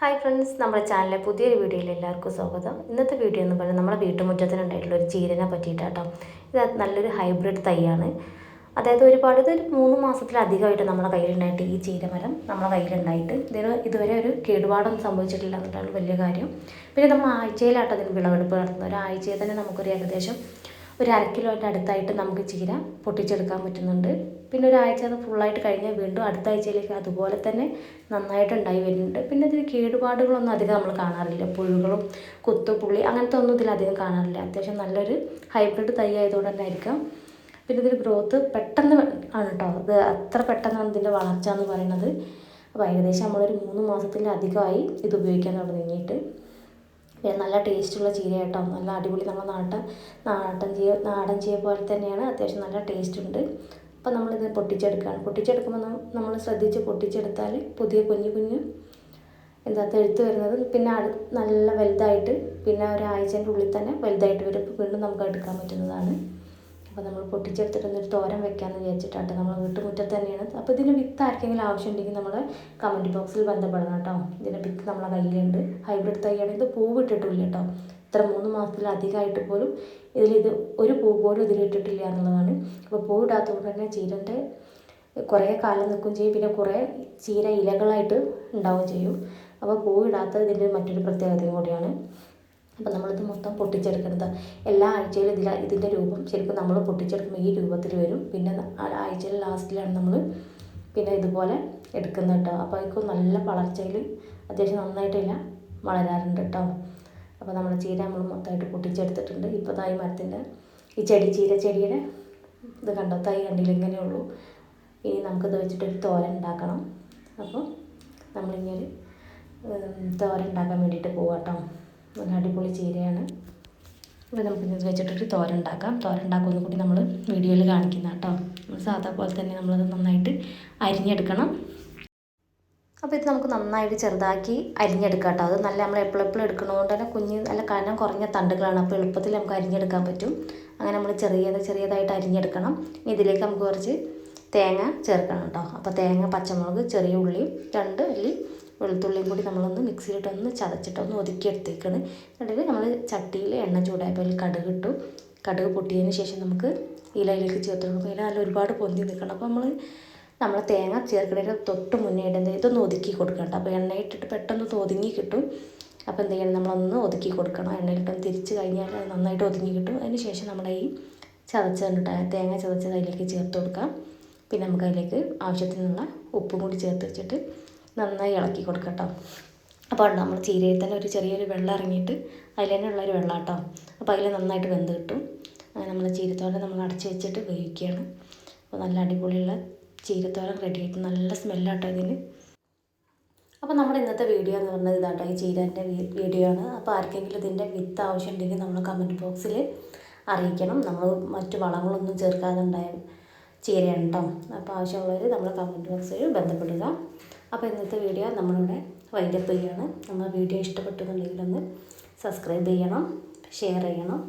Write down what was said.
Hi friends നമ്മുടെ ചാനലിലെ പുതിയൊരു വീഡിയോയിൽ എല്ലാവർക്കും സ്വാഗതം. ഇന്നത്തെ വീഡിയോ എന്ന് പറഞ്ഞാൽ നമ്മുടെ വീട്ടുമുറ്റത്തിനുണ്ടായിട്ടുള്ള ഒരു ചീരനെ പറ്റിയിട്ടാട്ടോ. ഇത് നല്ലൊരു ഹൈബ്രിഡ് തൈയാണ്. അതായത് ഒരുപാട് ഇത് ഒരു മൂന്ന് മാസത്തിലധികമായിട്ട് നമ്മുടെ കയ്യിലുണ്ടായിട്ട് ഈ ചീരമരം നമ്മുടെ കയ്യിലുണ്ടായിട്ട്. ഇതിന് ഇതുവരെ ഒരു കേടുപാടൊന്നും സംഭവിച്ചിട്ടില്ല എന്നുള്ളതാണ് വലിയ കാര്യം. പിന്നെ നമ്മൾ ആഴ്ചയിലാട്ടോ ഇതിന് വിളവെടുപ്പ് നടത്തുന്നത്. ഒരാഴ്ചയിൽ തന്നെ നമുക്കൊരു ഏകദേശം ഒരു അര കിലോന്റെ അടുത്തായിട്ട് നമുക്ക് ചീര പൊട്ടിച്ചെടുക്കാൻ പറ്റുന്നുണ്ട്. പിന്നെ ഒരാഴ്ച അത് ഫുള്ളായിട്ട് കഴിഞ്ഞാൽ വീണ്ടും അടുത്ത ആഴ്ചയിലേക്ക് അതുപോലെ തന്നെ നന്നായിട്ട് ഉണ്ടായി വരുന്നുണ്ട്. പിന്നെ ഇതിൽ കേടുപാടുകളൊന്നും അധികം നമ്മൾ കാണാറില്ല. പുഴുകളും കുത്തു പുള്ളി അങ്ങനത്തെ ഒന്നും ഇതിലധികം കാണാറില്ല. അത്യാവശ്യം നല്ലൊരു ഹൈബ്രിഡ് തൈ ആയതുകൊണ്ട് തന്നെ ആയിരിക്കാം. പിന്നെ ഇതിൽ ഗ്രോത്ത് പെട്ടെന്ന് ആണ് കേട്ടോ ഇത് അത്ര പെട്ടെന്നാണ് ഇതിന്റെ വളർച്ച എന്ന് പറയുന്നത്. അപ്പോൾ ഏകദേശം നമ്മളൊരു മൂന്ന് മാസത്തിലധികമായി ഇത് ഉപയോഗിക്കാൻ തുടങ്ങിയിട്ട്. പിന്നെ നല്ല ടേസ്റ്റുള്ള ചീര കേട്ടോ നല്ല അടിപൊളി നമ്മുടെ നാട്ടൻ നാടൻ ചീര നാടൻ ചീര പോലെ തന്നെയാണ്. അത്യാവശ്യം നല്ല ടേസ്റ്റ് ഉണ്ട് അപ്പോൾ നമ്മളിത് പൊട്ടിച്ചെടുക്കുകയാണ് പൊട്ടിച്ചെടുക്കുമ്പോൾ നമ്മൾ ശ്രദ്ധിച്ച് പൊട്ടിച്ചെടുത്താൽ പുതിയ കുഞ്ഞു കുഞ്ഞു എന്താ തെഴുത്ത് വരുന്നത് പിന്നെ നല്ല വലുതായിട്ട് പിന്നെ ഒരാഴ്ചന്റെ ഉള്ളിൽ തന്നെ വലുതായിട്ട് വരും. വീണ്ടും നമുക്ക് എടുക്കാൻ പറ്റുന്നതാണ്. അപ്പോൾ നമ്മൾ പൊട്ടിച്ചെടുത്തിട്ട് ഒരു തോരൻ വെക്കാമെന്ന് വിചാരിച്ചിട്ടാണ് നമ്മൾ വീട്ടുമുറ്റത്ത് തന്നെയാണ്. അപ്പോൾ ഇതിന് വിത്ത് ആർക്കെങ്കിലും ആവശ്യമുണ്ടെങ്കിൽ നമ്മൾ കമന്റ് ബോക്സിൽ ബന്ധപ്പെടണം കേട്ടോ. വിത്ത് നമ്മളെ കയ്യിലുണ്ട്. ഹൈബ്രിഡ് തൈയാണ്. ഇത് പൂവിട്ടിട്ടില്ല കേട്ടോ. ഇത്ര മൂന്ന് മാസത്തിലധികമായിട്ട് പോലും ഇതിലിത് ഒരു പൂ പോലും ഇതിലിട്ടിട്ടില്ല എന്നുള്ളതാണ്. അപ്പോൾ പൂവിടാത്തതുകൊണ്ട് തന്നെ ചീരന്റെ കുറേ കാലം നിൽക്കും ചെയ്യും. പിന്നെ കുറേ ചീര ഇലകളായിട്ട് ഉണ്ടാവുകയും ചെയ്യും. അപ്പോൾ പൂവിടാത്തത് ഇതിന്റെ മറ്റൊരു പ്രത്യേകതയും കൂടിയാണ്. അപ്പോൾ നമ്മളിത് മൊത്തം പൊട്ടിച്ചെടുക്കുന്നത്. എല്ലാ ആഴ്ചയിലും ഇതിൽ ഇതിന്റെ രൂപം ശരിക്കും നമ്മൾ പൊട്ടിച്ചെടുക്കുമ്പോൾ ഈ രൂപത്തിൽ വരും. പിന്നെ ആഴ്ചയിൽ ലാസ്റ്റിലാണ് നമ്മൾ പിന്നെ ഇതുപോലെ എടുക്കുന്നത് കേട്ടോ. അപ്പോൾ അതിപ്പോൾ നല്ല വളർച്ചയിൽ അത്യാവശ്യം നന്നായിട്ടില്ല വളരാറുണ്ട് കേട്ടോ. അപ്പോൾ നമ്മൾ ചീര നമ്മൾ മൊത്തമായിട്ട് പൊട്ടിച്ചെടുത്തിട്ടുണ്ട്. ഇപ്പോൾ തായി മരത്തിന്റെ ഈ ചെടി ചീര ചെടിയുടെ ഇത് കണ്ടോ? തൈ കണ്ടില്ല? ഇങ്ങനെയുള്ളൂ ഇനി നമുക്കിത് വെച്ചിട്ടൊരു തോരൻ ഉണ്ടാക്കണം. അപ്പോൾ നമ്മളിങ്ങനെ ഒരു തോരൻ ഉണ്ടാക്കാൻ വേണ്ടിയിട്ട് പോവാം കേട്ടോ. നല്ല അടിപൊളി ചീരയാണ്. അപ്പോൾ നമുക്ക് ഇത് വെച്ചിട്ടൊരു തോരൻ ഉണ്ടാക്കാം. തോരൻ ഉണ്ടാക്കുമെന്ന് കൂടി നമ്മൾ വീഡിയോയിൽ കാണിക്കുന്ന കേട്ടോ. നമ്മൾ സാധാ പോലെ തന്നെ നമ്മളത് നന്നായിട്ട് അരിഞ്ഞെടുക്കണം. അപ്പോൾ ഇത് നമുക്ക് നന്നായിട്ട് ചെറുതാക്കി അരിഞ്ഞെടുക്കാം കേട്ടോ. അത് നല്ല നമ്മൾ എപ്പോഴെപ്പോഴും എടുക്കണതുകൊണ്ട് തന്നെ കുഞ്ഞ് നല്ല കനം കുറഞ്ഞ തണ്ടുകളാണ്. അപ്പോൾ എളുപ്പത്തിൽ നമുക്ക് അരിഞ്ഞെടുക്കാൻ പറ്റും. അങ്ങനെ നമ്മൾ ചെറിയത് ചെറിയതായിട്ട് അരിഞ്ഞെടുക്കണം. ഇതിലേക്ക് നമുക്ക് കുറച്ച് തേങ്ങ ചേർക്കണം കേട്ടോ. അപ്പോൾ തേങ്ങ പച്ചമുളക് ചെറിയ ഉള്ളിയും രണ്ട് അല്ലി വെളുത്തുള്ളിയും കൂടി നമ്മളൊന്ന് മിക്സിയിലിട്ടൊന്ന് ചതച്ചിട്ടൊന്ന് ഒതുക്കിയെടുത്തേക്കാണ്. എന്നിട്ട് നമ്മൾ ചട്ടിയിൽ എണ്ണ ചൂടായപ്പോൾ കടുക് ഇട്ടു. കടുക് പൊട്ടിയതിന് ശേഷം നമുക്ക് ഇലയിലേക്ക് ചേർത്ത് കൊടുക്കും. ഇല നല്ല ഒരുപാട് പൊന്തി നിൽക്കണം. അപ്പോൾ നമ്മൾ നമ്മൾ തേങ്ങ ചേർക്കുന്നതിന് തൊട്ട് മുന്നേ ഇടുന്നത് ഇതൊന്ന് ഒതുക്കി കൊടുക്കണം അപ്പോൾ എണ്ണയിട്ടിട്ട് പെട്ടെന്ന് ഒതുങ്ങി കിട്ടും. അപ്പോൾ എന്ത് ചെയ്യണം? നമ്മളൊന്ന് ഒതുക്കി കൊടുക്കണം. എണ്ണയിലിട്ടൊന്ന് തിരിച്ച് കഴിഞ്ഞാൽ അത് നന്നായിട്ട് ഒതുങ്ങി കിട്ടും. അതിന് ശേഷം നമ്മുടെ ഈ ചതച്ചിട്ട് തേങ്ങ ചതച്ചത് അതിലേക്ക് ചേർത്ത് കൊടുക്കാം പിന്നെ നമുക്ക് അതിലേക്ക് ആവശ്യത്തിനുള്ള ഉപ്പും കൂടി ചേർത്ത് വെച്ചിട്ട് നന്നായി ഇളക്കി കൊടുക്കട്ടോ അപ്പോൾ നമ്മൾ ചീരയിൽ തന്നെ ഒരു ചെറിയൊരു വെള്ളം ഇറങ്ങിയിട്ട് അതിൽ തന്നെ ഉള്ളൊരു വെള്ളം കേട്ടോ. അപ്പോൾ അതിൽ നന്നായിട്ട് വെന്ത് കിട്ടും. നമ്മൾ ചീരത്തോടെ നമ്മൾ അടച്ച് വെച്ചിട്ട് വേവിക്കുകയാണ്. അപ്പോൾ നല്ല അടിപൊളിയുള്ള ചീരത്തോരൻ റെഡി ആയിട്ട് നല്ല സ്മെല്ലാട്ടോ ഇതിന്. അപ്പോൾ നമ്മുടെ ഇന്നത്തെ വീഡിയോ എന്ന് പറഞ്ഞത് ഇതാട്ടോ ഈ ചീരന്റെ വീഡിയോ ആണ്. അപ്പോൾ ആർക്കെങ്കിലും ഇതിന്റെ വിത്ത് ആവശ്യമുണ്ടെങ്കിൽ നമ്മൾ കമന്റ് ബോക്സിൽ അറിയിക്കണം. നമ്മൾ മറ്റു വളങ്ങളൊന്നും ചേർക്കാതെ ഉണ്ടായ ചീരയാണ് കേട്ടോ അപ്പോൾ ആവശ്യമുള്ളവർ നമ്മൾ കമന്റ് ബോക്സിൽ ബന്ധപ്പെടുക. അപ്പോൾ ഇന്നത്തെ വീഡിയോ നമ്മളിവിടെ വൈൻഡപ്പ് ചെയ്യാണ്. നമ്മൾ വീഡിയോ ഇഷ്ടപ്പെട്ടുന്നുണ്ടെങ്കിൽ ഒന്ന് സബ്സ്ക്രൈബ് ചെയ്യണം ഷെയർ ചെയ്യണം.